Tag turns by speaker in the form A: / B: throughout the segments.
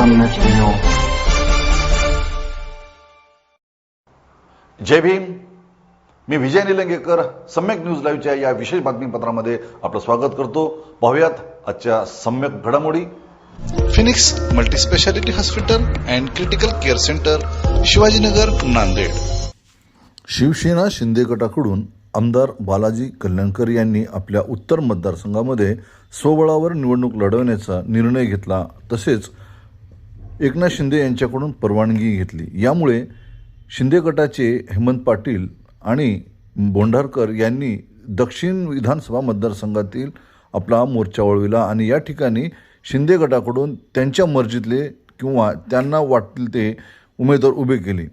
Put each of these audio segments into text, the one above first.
A: सम्यक न्यूज
B: जय भीम। मी विजय निलंगेकर सम्यक न्यूज लाईव्हच्या या विशेष बातमीपत्रामध्ये आपलं स्वागत करतो. पाहुयात आजच्या सम्यक घडामोडी.
C: Phoenix multispeciality hospital and critical care centre Shivajinagar Nanded.
B: Shivsena Shinde गटाकडून आमदार बालाजी कल्याणकर यांनी आपल्या उत्तर मतदारसंघामध्ये स्वबळावर निवडणूक लढवण्याचा निर्णय घेतला. तसेच एकनाथ शिंदे यांच्याकडून परवानगी घेतली. यामुळे शिंदे गटाचे हेमंत पाटील आणि बोंढारकर यांनी दक्षिण विधानसभा मतदारसंघातील आपला मोर्चा वळविला आणि या ठिकाणी शिंदे गटाकडून त्यांच्या मर्जीतले किंवा त्यांना वाटतील ते उमेदवार उभे केले.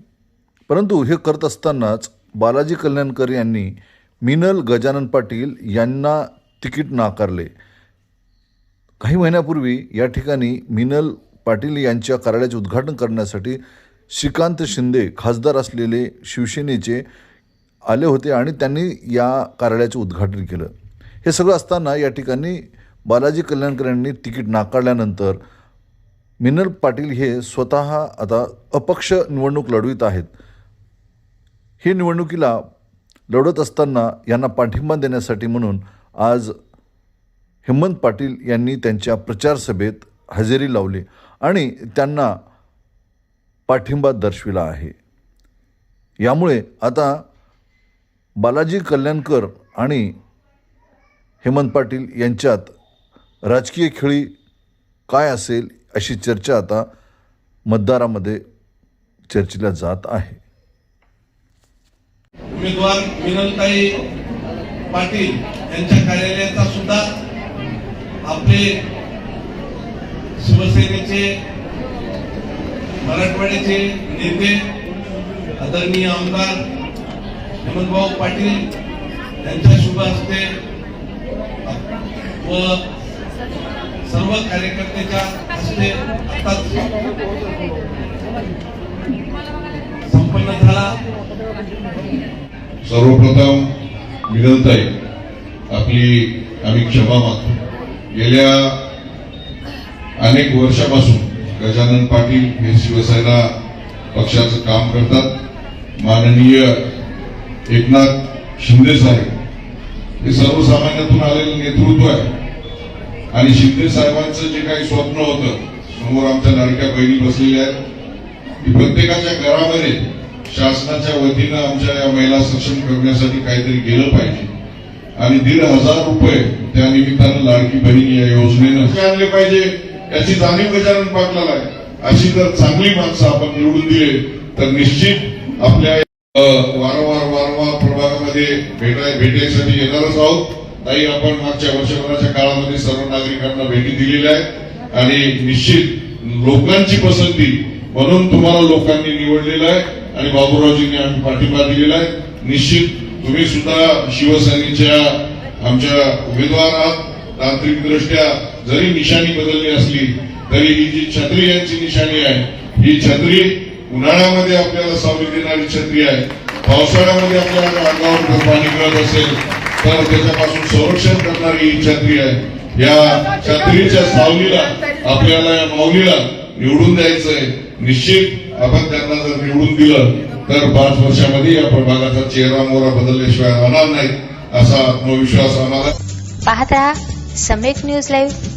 B: परंतु हे करत असतानाच बालाजी कल्याणकर यांनी मिनल गजानन पाटील यांना तिकीट नाकारले. काही महिन्यापूर्वी या ठिकाणी मिनल पाटील यांच्या कार्यालयाचे उद्घाटन करण्यासाठी श्रीकांत शिंदे खासदार असलेले शिवसेनेचे आले होते आणि त्यांनी या कार्यालयाचे उद्घाटन केलं. हे सगळं असताना या ठिकाणी बालाजी कल्याणकर यांनी तिकीट नाकारल्यानंतर मिनल पाटील हे स्वतः आता अपक्ष निवडणूक लढवित आहेत. ही निवडणुकीला लढत असताना यांना पाठिंबा देण्यासाठी म्हणून आज हेमंत पाटील यांनी त्यांच्या प्रचार सभेत हजेरी लावली आणि त्यांना पाठिंबा दर्शविला आहे. यामुळे आता बालाजी कल्याणकर आणि हेमंत पाटील यांच्यात राजकीय खेळी काय असेल अशी चर्चा आता मतदारामध्ये चर्चेला जात आहे.
D: उमेदवार मिनलताई पाटील यांच्या कार्यालयाचा सुद्धा आपले शिवसेनेचे मराठवाड्याचे नेते आदरणीय आमदार हेमंतभाऊ पाटील यांच्या शुभ हस्ते व सर्व कार्यकर्त्याच्या हस्ते आताच संपन्न झाला.
E: सर्वप्रथम मिनलताई आपली आम्ही क्षमा मागतो. गेल्या अनेक वर्षापासून गजानन पाटील हे शिवसेना पक्षाचं काम करतात. माननीय एकनाथ शिंदे साहेब हे सर्वसामान्यातून आलेलं नेतृत्व आहे. आणि शिंदे साहेबांचं जे काही स्वप्न होतं समोर आमच्या लाडक्या बहिणी बसलेल्या आहेत. की प्रत्येकाच्या घरामध्ये शासनाच्या वतीनं आमच्या या महिला सक्षम करण्यासाठी काहीतरी गेलं पाहिजे. आणि दीड हजार रुपये त्या निमित्तानं लाडकी बहीण या योजनेनं आणले पाहिजे याची जाणीव गजानन पाटलाला आहे. अशी जर चांगली माणसं आपण निवडून दिले तर निश्चित आपल्या वारंवार वारंवार प्रभागामध्ये भेटाय भेटायसाठी येणारच आहोत. ताई आपण मागच्या वर्षभराच्या काळामध्ये सर्व नागरिकांना भेटी दिलेल्या आहेत. आणि निश्चित लोकांची पसंती म्हणून तुम्हाला लोकांनी निवडलेलं आहे. आणि बाबूरावजींनी आम्ही पाठिंबा दिलेला आहे. निश्चित तुम्ही सुद्धा शिवसेनेच्या आमच्या उमेदवार आहात. तांत्रिक दृष्ट्या जरी निशाणी बदलली असली तरी ही जी छत्री यांची निशाणी आहे. ही छत्री उन्हाळ्यामध्ये आपल्याला सावली देणारी छत्री आहे. पावसाळ्यामध्ये आपल्याला अंगावर पाणी मिळत असेल तर त्याच्यापासून संरक्षण करणारी ही छत्री आहे. या छत्रीच्या सावलीला आपल्याला या माऊलीला निवडून द्यायचंय. निश्चित आपण त्यांना जर निवडून दिलं तर पाच वर्षामध्ये या प्रभागाचा चेहरा मोहरा बदलल्याशिवाय राहणार नाही असा आत्मविश्वास आम्हाला
F: पाहत सम्यक न्यूज लाईव्ह.